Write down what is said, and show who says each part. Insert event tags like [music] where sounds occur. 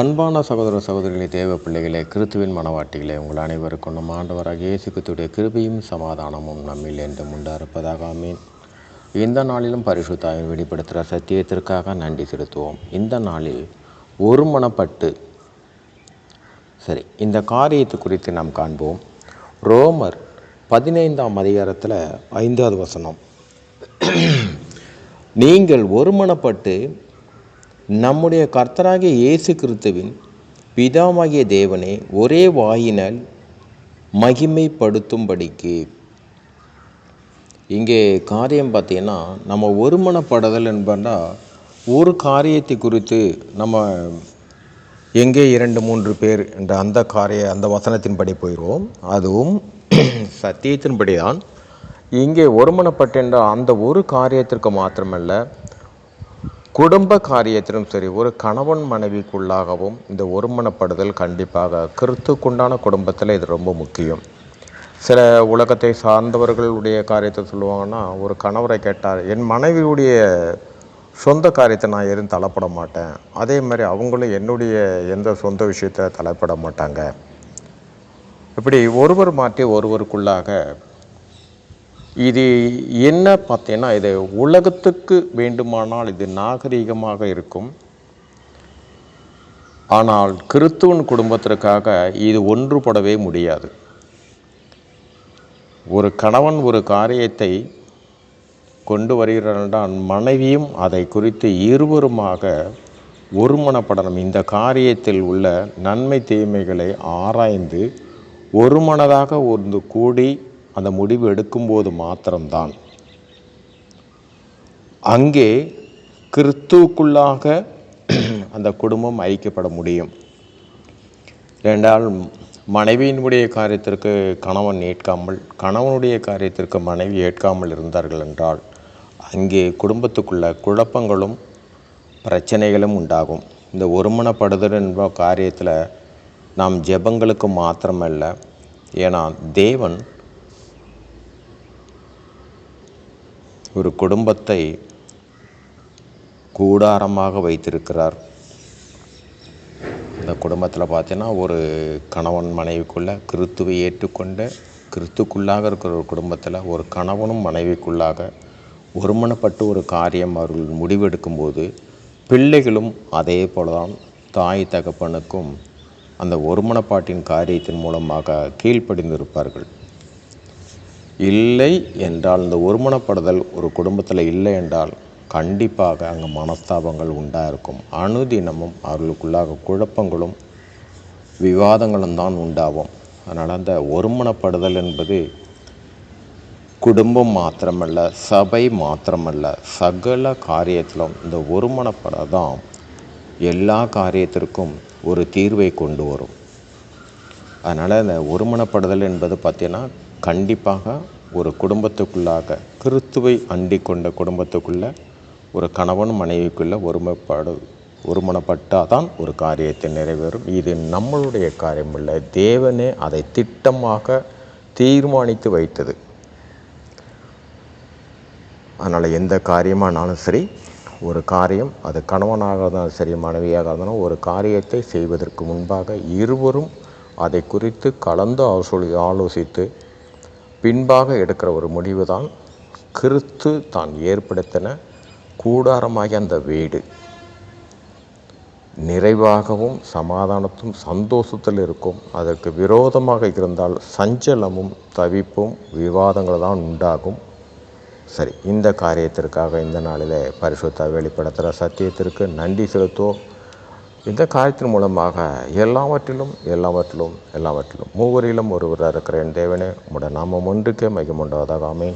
Speaker 1: அன்பான சகோதர சகோதரிகளே தேவ பிள்ளைகளே கிறித்துவின் மனவாட்டிகளே உங்கள் அனைவருக்கும் நம் ஆண்டவராக இயேசு கிருபையும் சமாதானமும் நம்மில் என்றும் உண்டாயிருப்பதாக ஆமீன். இந்த நாளிலும் பரிசுத்தாயின் வெளிப்படுத்துகிற சத்தியத்திற்காக நன்றி செலுத்துவோம். இந்த நாளில் ஒருமனப்பட்டு சரி இந்த காரியத்தை குறித்து நாம் காண்போம். ரோமர் பதினைந்தாம் அதிகாரத்தில் ஐந்தாவது வசனம். நீங்கள் ஒருமனப்பட்டு நம்முடைய கர்த்தராகிய இயேசு கிறிஸ்துவின் பிதாமாகிய தேவனை ஒரே வாயினால் மகிமைப்படுத்தும்படிக்கு. இங்கே காரியம் பார்த்தீங்கன்னா நம்ம ஒருமனப்படுதல் என்பதா ஒரு காரியத்தை குறித்து நம்ம எங்கே இரண்டு மூன்று பேர் என்ற அந்த காரிய அந்த வசனத்தின்படி போயிடுவோம். அதுவும் [clears throat] சத்தியத்தின்படி தான் இங்கே ஒருமனப்பட்டென்ற அந்த ஒரு காரியத்திற்கு மாத்திரமல்ல குடும்ப காரியத்திலும் சரி ஒரு கணவன் மனைவிக்குள்ளாகவும் இந்த ஒருமனப்படுதல் கண்டிப்பாக கிறித்துக்குண்டான குடும்பத்தில் இது ரொம்ப முக்கியம். சில உலகத்தை சார்ந்தவர்களுடைய காரியத்தை சொல்லுவாங்கன்னா ஒரு கணவரை கேட்டார் என் மனைவியுடைய சொந்த காரியத்தை நான் எதுவும் தலைப்பட மாட்டேன். அதே மாதிரி அவங்களும் என்னுடைய எந்த சொந்த விஷயத்தை தலைப்பட மாட்டாங்க. இப்படி ஒருவர் மாற்றி ஒருவருக்குள்ளாக இது என்ன பார்த்தீங்கன்னா இது உலகத்துக்கு வேண்டுமானால் இது நாகரீகமாக இருக்கும். ஆனால் கிறித்துவன் குடும்பத்திற்காக இது ஒன்றுபடவே முடியாது. ஒரு கணவன் ஒரு காரியத்தை கொண்டு வருகிறான் மனைவியும் அதை குறித்து இருவருமாக ஒருமனப்படணும். இந்த காரியத்தில் உள்ள நன்மை தீமைகளை ஆராய்ந்து ஒருமனதாக ஒன்று கூடி அந்த முடிவு எடுக்கும்போது மாத்திரம்தான். அங்கே கிறிஸ்துவுக்குள்ளாக அந்த குடும்பம் ஐக்கியப்பட முடியும். ரெண்டால் மனைவியினுடைய காரியத்திற்கு கணவன் ஏற்காமல் கணவனுடைய காரியத்திற்கு மனைவி ஏற்காமல் இருந்தார்கள் என்றால் அங்கே குடும்பத்துக்குள்ள குழப்பங்களும் பிரச்சனைகளும் உண்டாகும். இந்த ஒருமனப்படுதல் என்ற காரியத்தில் நாம் ஜெபங்களுக்கு மாத்திரமல்ல. ஏன்னா தேவன் ஒரு குடும்பத்தை கூடாரமாக வைத்திருக்கிறார். இந்த குடும்பத்தில் பார்த்தீங்கன்னா ஒரு கணவன் மனைவிக்குள்ளே கிறித்துவை ஏற்றுக்கொண்ட கிறித்துக்குள்ளாக இருக்கிற ஒரு குடும்பத்தில் ஒரு கணவனும் மனைவிக்குள்ளாக ஒருமனப்பட்டு ஒரு காரியம் அவர்கள் முடிவெடுக்கும்போது பிள்ளைகளும் அதே போல தான் தாய் தகப்பனுக்கும் அந்த ஒருமனப்பாட்டின் காரியத்தின் மூலமாக கீழ்ப்படிந்திருப்பார்கள். இல்லை என்றால் இந்த ஒருமனப்படுதல் ஒரு குடும்பத்தில் இல்லை என்றால் கண்டிப்பாக அங்கே மனஸ்தாபங்கள் உண்டாக இருக்கும் அணுதினமும் அவர்களுக்குள்ளாக குழப்பங்களும் விவாதங்களும் தான் உண்டாகும். அதனால் அந்த ஒருமனப்படுதல் என்பது குடும்பம் மாத்திரமல்ல சபை மாத்திரமல்ல சகல காரியத்திலும் இந்த ஒருமனப்பட தான் எல்லா காரியத்திற்கும் ஒரு தீர்வை கொண்டு வரும். அதனால் இந்த ஒருமனப்படுதல் என்பது பார்த்திங்கன்னா கண்டிப்பாக ஒரு குடும்பத்துக்குள்ளாக கிறித்துவை அண்டி கொண்ட குடும்பத்துக்குள்ளே ஒரு கணவன் மனைவிக்குள்ளே ஒருமைப்பாடு ஒருமனப்பட்டால் தான் ஒரு காரியத்தை நிறைவேறும். இது நம்மளுடைய காரியம் இல்லை தேவனே அதை திட்டமாக தீர்மானித்து வைத்தது. அதனால் எந்த காரியமானாலும் சரி ஒரு காரியம் அது கணவனாக இருந்தாலும் சரி மனைவியாக இருந்தாலும் ஒரு காரியத்தை செய்வதற்கு முன்பாக இருவரும் அதை குறித்து கலந்து ஆலோசி ஆலோசித்து பின்பாக எடுக்கிற ஒரு முடிவு தான் கிறிஸ்து தான் ஏற்படுத்தின கூடாரமாகிய அந்த வீடு. நிறைவாகவும் சமாதானத்தும் சந்தோஷத்தில் இருக்கும் அதற்கு விரோதமாக இருந்தால் சஞ்சலமும் தவிப்பும் விவாதங்கள் தான் உண்டாகும். சரி இந்த காரியத்திற்காக இந்த நாளில் பரிசுத்த வெளிப்படுத்துகிற சத்தியத்திற்கு நன்றி செலுத்துவோம். இந்த காரியத்தின் மூலமாக எல்லாவற்றிலும் எல்லாவற்றிலும் எல்லாவற்றிலும் மூவரிலும் ஒருவராக இருக்கிற என் தேவனே. உடைய நாமம் ஒன்றுக்கே மையம் உண்டாவதாக. ஆமேன்.